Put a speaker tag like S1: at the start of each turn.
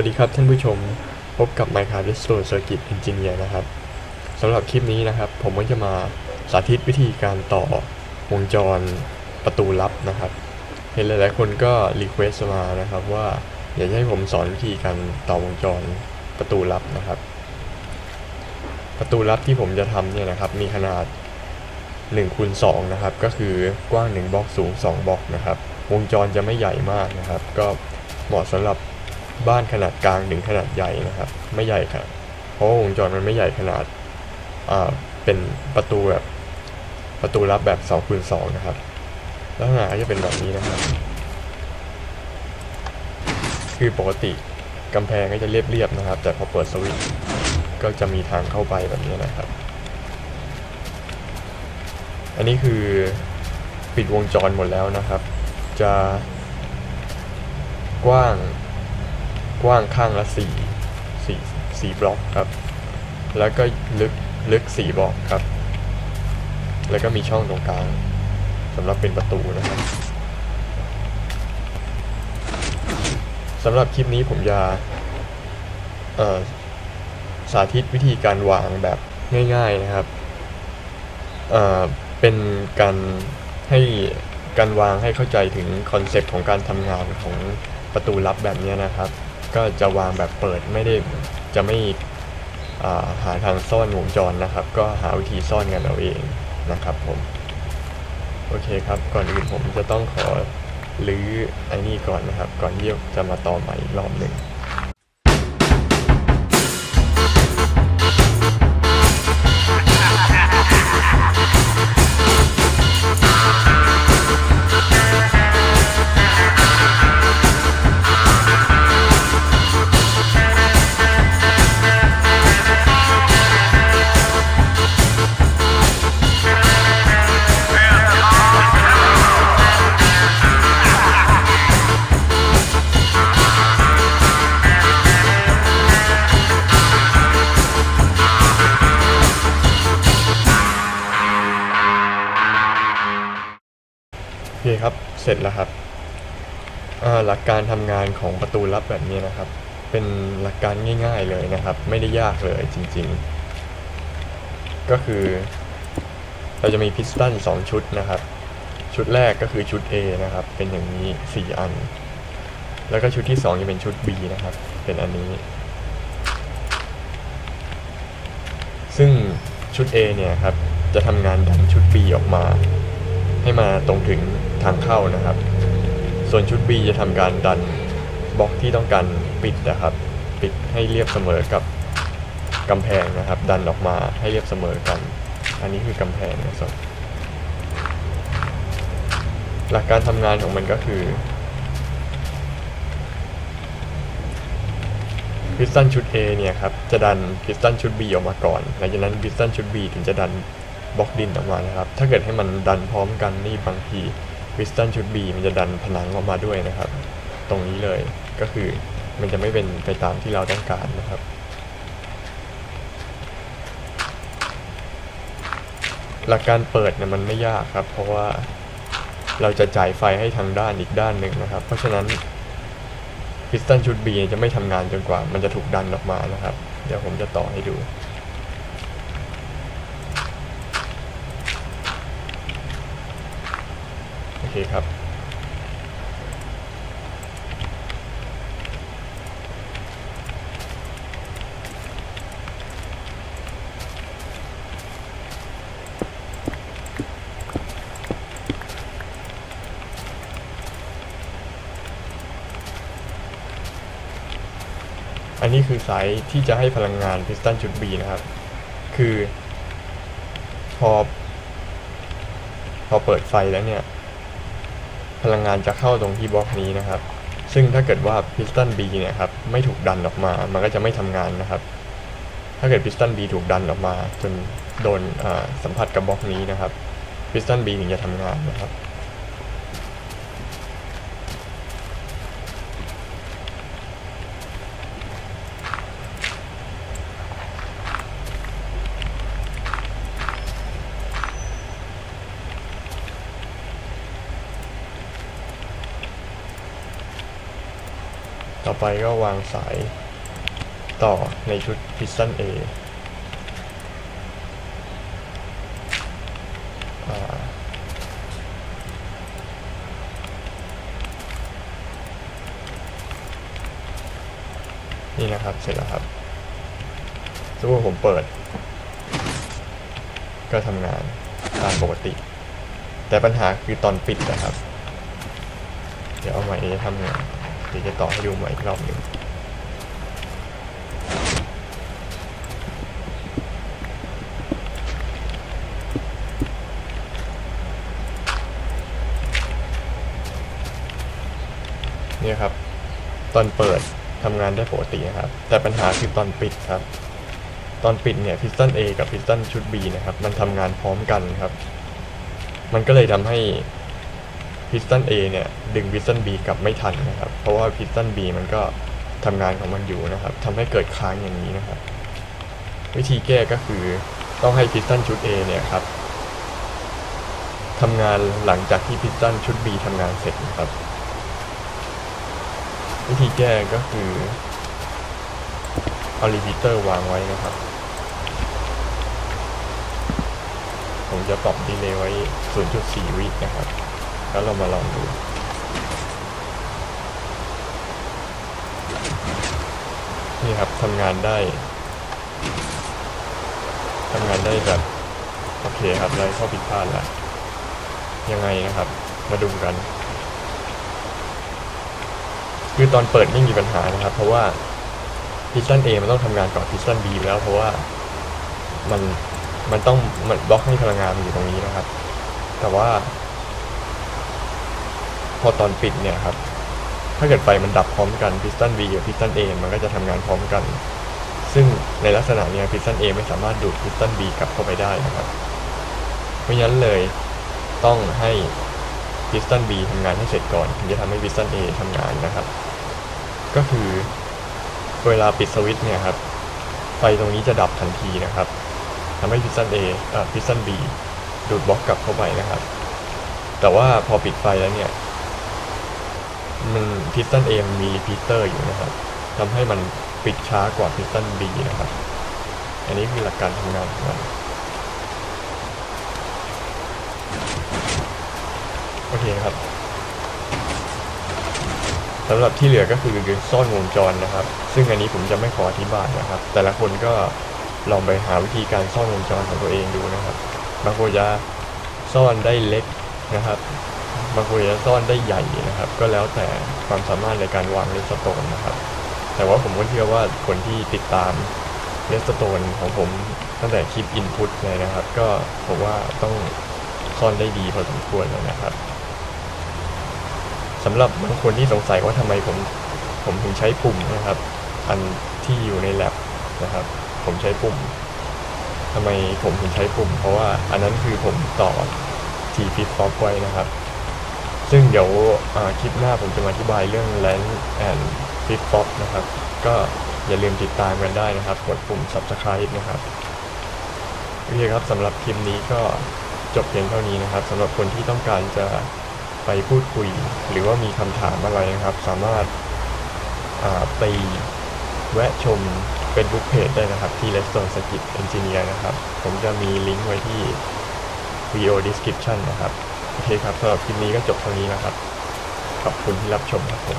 S1: สวัสดีครับท่านผู้ชมพบกับ Minecraft Restore Circuit Engineer นะครับสำหรับคลิปนี้นะครับ ผมก็จะมาสาธิตวิธีการต่อวงจรประตูลับนะครับ เห็นหลายๆคนก็รีเควสมานะครับว่าอยากให้ผมสอนวิธีการต่อวงจรประตูลับนะครับ ประตูลับที่ผมจะทำเนี่ยนะครับมีขนาด1คูณ2นะครับก็คือกว้าง 1บล็อกสูง 2บล็อกนะครับวงจรจะไม่ใหญ่มากนะครับ ก็เหมาะสำหรับ บ้านขนาดกลางถึงขนาดใหญ่นะครับ ไม่ใหญ่ครับ เพราะวงจรมันไม่ใหญ่ขนาดอ่าเป็นประตูแบบประตูลับแบบ2คูณ2นะครับ ลักษณะก็จะเป็นแบบนี้นะครับ คือปกติกำแพงก็จะเรียบๆนะครับ แต่พอเปิดสวิตช์ก็จะมีทางเข้าไปแบบนี้นะครับ อันนี้คือปิดวงจรหมดแล้วนะครับ จะกว้าง กว้างข้างละสี่สี่สี่บล็อกครับ แล้วก็ลึกลึกสี่บล็อกครับ แล้วก็มีช่องตรงกลางสำหรับเป็นประตูนะครับสำหรับคลิปนี้ผมจะเอ่อสาธิตวิธีการวางแบบง่ายๆนะครับเอ่อเป็นการให้การวางให้เข้าใจถึงคอนเซปต์ของการทำงานของประตูลับแบบนี้นะครับ ก็จะวางแบบเปิดไม่ได้จะไม่าหาทางซ่อนวงจรนะครับ ก็หาวิธีซ่อนกันเอาเองนะครับผมโอเคครับก่อนอื่นผมจะต้องขอรื้อไอ้นี่ก่อนนะครับ ก่อนที่จะมาต่อใหม่อีกรอบหนึ่ง เสร็จแล้วครับหลักการทำงานของประตูลับแบบนี้นะครับ เป็นหลักการง่าย ๆเลยนะครับ ไม่ได้ยากเลยจริง ๆ ก็คือ เราจะมีพิสตัน2ชุดนะครับ ชุดแรกก็คือชุด A นะครับ เป็นอย่างนี้ 4 อัน แล้วก็ชุดที่ 2 จะเป็นชุด B นะครับ เป็นอันนี้ ซึ่งชุด A เนี่ยครับ จะทำงานดันชุด B ออกมา ให้มาตรงถึง ทางเข้านะครับ ส่วนชุด B จะทำการดันบล็อกที่ต้องการปิดนะครับ ปิดให้เรียบเสมอกับกำแพงนะครับ ดันออกมาให้เรียบเสมอกัน อันนี้คือกำแพงนะครับหลักการทำงานของมันก็คือพิสตันชุด A เนี่ยครับจะดันพิสตันชุด B ออกมาก่อนหลังจากนั้นพิสตันชุด B ถึงจะดันบล็อกดินออกมานะครับ ถ้าเกิดให้มันดันพร้อมกันนี่บางที พิสตันชุด B มันจะดันผนังออกมาด้วยนะครับ ตรงนี้เลยก็คือมันจะไม่เป็นไปตามที่เราต้องการนะครับหลักการเปิดเนี่ยมันไม่ยากครับ เพราะว่าเราจะจ่ายไฟให้ทางด้านอีกด้านหนึ่งนะครับ เพราะฉะนั้นพิสตันชุด B จะไม่ทำงานจนกว่า มันจะถูกดันออกมานะครับ เดี๋ยวผมจะต่อให้ดู โอ เคครับ อันนี้คือสายที่จะให้พลังงานพิสตันชุด B นะครับ คือพอพอเปิดไฟแล้วเนี่ย พลังงานจะเข้าตรงที่บล็อกนี้นะครับ ซึ่งถ้าเกิดว่าพิสตัน B เนี่ยครับไม่ถูกดันออกมา มันก็จะไม่ทำงานนะครับ ถ้าเกิดพิสตัน B ถูกดันออกมา จนโดนสัมผัสกับบล็อกนี้นะครับพิสตัน B ถึงจะทำงานนะครับ ต่อไปก็วางสายต่อในชุด Piston A อ่านี่นะครับ เสร็จแล้วครับสมมติว่าผมเปิด ก็ทำงานตามปกติ แต่ปัญหาคือตอนปิดนะครับ เดี๋ยวเอาใหม่จะทำงาน เดี๋ยวจะต่อให้ดูใหม่อีกรอบหนึ่งเนี่ยครับ ตอนเปิดทำงานได้ปกตินะครับ แต่ปัญหาคือตอนปิดครับ ตอนปิดเนี่ยพิสตัน A กับพิสตันชุด B นะครับ มันทำงานพร้อมกันครับ มันก็เลยทำให้ พิสตัน A เนี่ยดึงพิสตัน B กลับไม่ทันนะครับ เพราะว่าพิสตัน B มันก็ทำงานของมันอยู่นะครับทำให้เกิดค้างอย่างนี้นะครับ วิธีแก้ก็คือต้องให้พิสตันชุด A เนี่ยครับทำงานหลังจากที่พิสตันชุด B ทำงานเสร็จนะครับ วิธีแก้ก็คือเอารีพิเตอร์วางไว้นะครับ ผมจะปรับดีเลย์ไว้ 0.4 วินะครับ แล้วเรามาลองดูนี่ครับทำงานได้ทำงานได้แบบ โอเคครับไร้ข้อผิดพลาดแล้วยังไงนะครับ มาดูกัน คือตอนเปิดไม่มีปัญหานะครับ เพราะว่าพิสตัน A มันต้องทำงานก่อนพิสตัน B อยู่แล้วเพราะว่ามันมันต้องมันบล็อกให้พลังงานมันอยู่ตรงนี้นะครับ แต่ว่า พอตอนปิดเนี่ยครับ ถ้าเกิดไฟมันดับพร้อมกันพิสตัน B กับพิสตัน A มันก็จะทำงานพร้อมกัน ซึ่งในลักษณะเนี้พิสตัน A ไม่สามารถดูดพิสตัน B กลับเข้าไปได้นะครับ เพราะฉะนั้นเลยต้องให้พิสตัน B ทำงานให้เสร็จก่อนถึงจะทำให้พิสตัน A ทำงานนะครับ ก็คือเวลาปิดสวิตช์เนี่ยครับ ไฟตรงนี้จะดับทันทีนะครับทำให้พิสตัน A อ่าพิสตัน B ดูดบล็อกกลับเข้าไปนะครับ แต่ว่าพอปิดไฟแล้วเนี่ย มันพิสตัน A มันมีรีพีเตอร์อยู่นะครับทำให้มันปิดช้ากว่าพิสตัน B นะครับ อันนี้คือหลักการทำงานของมันโอเคครับสำหรับที่เหลือก็คือซ่อนวงจรนะครับ ซึ่งอันนี้ผมจะไม่ขออธิบายนะครับ แต่ละคนก็ลองไปหาวิธีการซ่อนวงจรของตัวเองดูนะครับ บางคนจะซ่อนได้เล็กนะครับ บางคนจะซ่อนได้ใหญ่นะครับ ก็แล้วแต่ความสามารถในการวางเลสโตนนะครับ แต่ว่าผมก็เชื่อว่าคนที่ติดตามเลสโตนของผมตั้งแต่คลิปอินพุตเลยนะครับ ก็ผมว่าต้องซ่อนได้ดีพอสมควรแล้วนะครับสำหรับบางคนที่สงสัยว่าทำไมผมผมถึงใช้ปุ่มนะครับ อันที่อยู่ในแ a บนะครับ ผมใช้ปุ่มทำไมผมถึงใช้ปุ่ม เพราะว่าอันนั้นคือผมต่อ T flip flop ไว้นะครับ ซึ่งเดี๋ยวคลิปหน้าผมจะมาอธิบายเรื่อง LAN and flip flop นะครับ ก็อย่าลืมติดตามกันได้นะครับ กดปุ่ม subscribe นะครับโอเคครับสำหรับคลิปนี้ก็จบเพียงเท่านี้นะครับสำหรับคนที่ต้องการจะไปพูดคุย หรือว่ามีคำถามอะไรนะครับ สามารถาไปแวะชม Facebook Page ได้นะครับ ที่ Redstone Circuit Engineer นะครับ ผมจะมีลิงก์ไว้ที่ video description นะครับ โอเคครับสำหรับคลิปนี้ก็จบเท่านี้นะครับ ขอบคุณที่รับชมครับผม